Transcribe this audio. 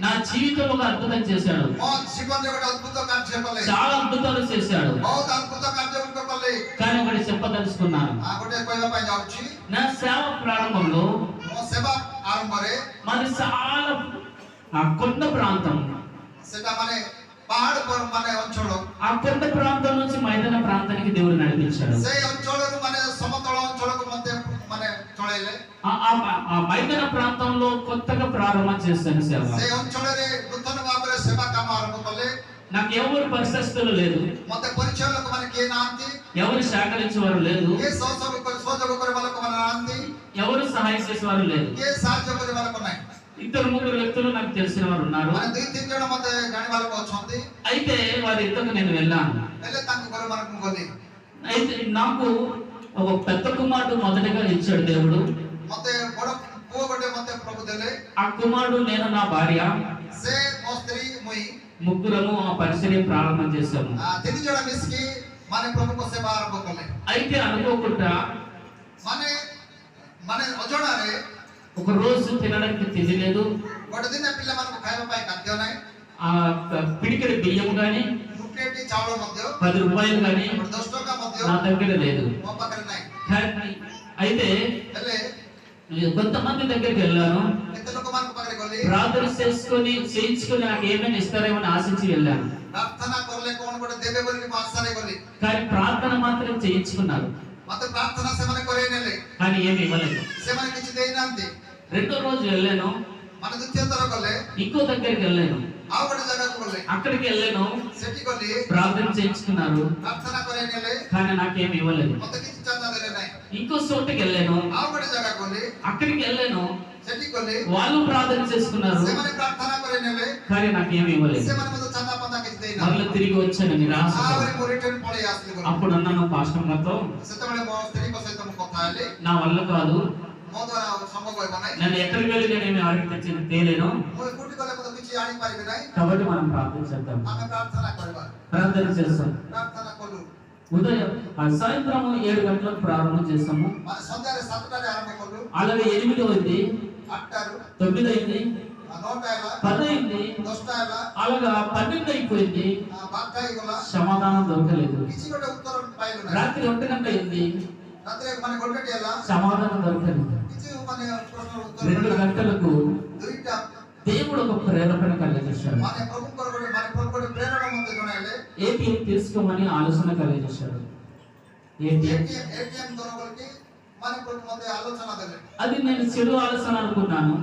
నా జీవితం ఒక అద్భుతం చేశాడు. చాలా అద్భుతాలు చేశాడు. కానీ ఒకటి చెప్పదలుచుకున్నాను. నా సేవ ప్రారంభంలో మా మరి చాలా కొండ ప్రాంతం. ఆ కొండ ప్రాంతం నుంచి మైదాన ప్రాంతానికి దేవుడు నడిపించాడు. ఆ మైదాన ప్రాంతంలో కొత్తగా ప్రారంభం చేస్తాను సేవ. వాపరే నాకు ఎవరు పరిశస్థులు లేదు. ఎవరు సహకరించే వారు ఎవరు లేదు. ఏ సోదరు ఎవరు సహాయం చేసేవారు లేదు. ఏ ఉన్నాయి? ఇద్దరు ముగ్గురు వ్యక్తులు నాకు తెలిసిన వారు ఉన్నారు. అయితే వారి ఇద్దరు నేను వెళ్ళాను. అయితే నాకు ఒక పెద్ద కుమారుడు మొదటగా ఇచ్చాడు దేవుడు. ఆ కుమారుడు నేను నా భార్య. సే ముగ్గురము ఆ పరిచర్య ప్రారంభం చేశాము. మన సేవ అయితే అనుకోకుండా మన ఒక రోజు తినడానికి తెలియలేదు లేదు ఆ బియ్యం కానీ పది రూపాయలు కానీ నా దగ్గర లేదు. అయితే కొంతమంది దగ్గరికి వెళ్ళాను. ప్రార్థన చేసుకుని చేయించుకుని నాకు ఏమైనా ఇస్తారేమో ఆశించి వెళ్ళాను. కానీ ప్రార్థన మాత్రం చేయించుకున్నారు. కానీ ఏమి ఇవ్వలేదు. రెండో రోజు వెళ్ళాను. ఇంకో దగ్గరికి వెళ్ళాను. అక్కడికి వెళ్ళాను. ప్రార్థన చేయించుకున్నారు. కానీ నాకేమి ఇవ్వలేదు. ఇంకో చోటకి వెళ్ళాను. అక్కడికి వెళ్ళాను. వాళ్ళు ప్రార్థన చేసుకున్నారు. కానీ నాకేమి ఇవ్వలేదు. మళ్ళీ తిరిగి వచ్చాను నిరాశ అప్పుడు అన్నాను పాస్టర్ గారితో నా వల్ల కాదు. నన్ను ఎక్కడికి వెళ్ళి నేను ఏమి ఆరోగ్యం తేలేను కాబట్టి మనం ప్రార్థన చేద్దాం. ప్రార్థన చేస్తాం. ఉదయం సాయంత్రం ఏడు గంటలకు ప్రారంభం చేస్తాము అలాగే ఎనిమిదవది తొమ్మిదైంది పదైంది అలాగా పన్నెండు అయిపోయింది. సమాధానం దొరకలేదు. రాత్రి ఒంటి గంట అయింది. సమాధానం దొరకలేదు. రెండు గంటలకు దేవుడు ఒక ప్రేరణ కలిగజేశాడు ఏటీఎం తీసుకోమని ఆలోచన కలిగించారు అది నేను చెడు ఆలోచన అనుకున్నాను.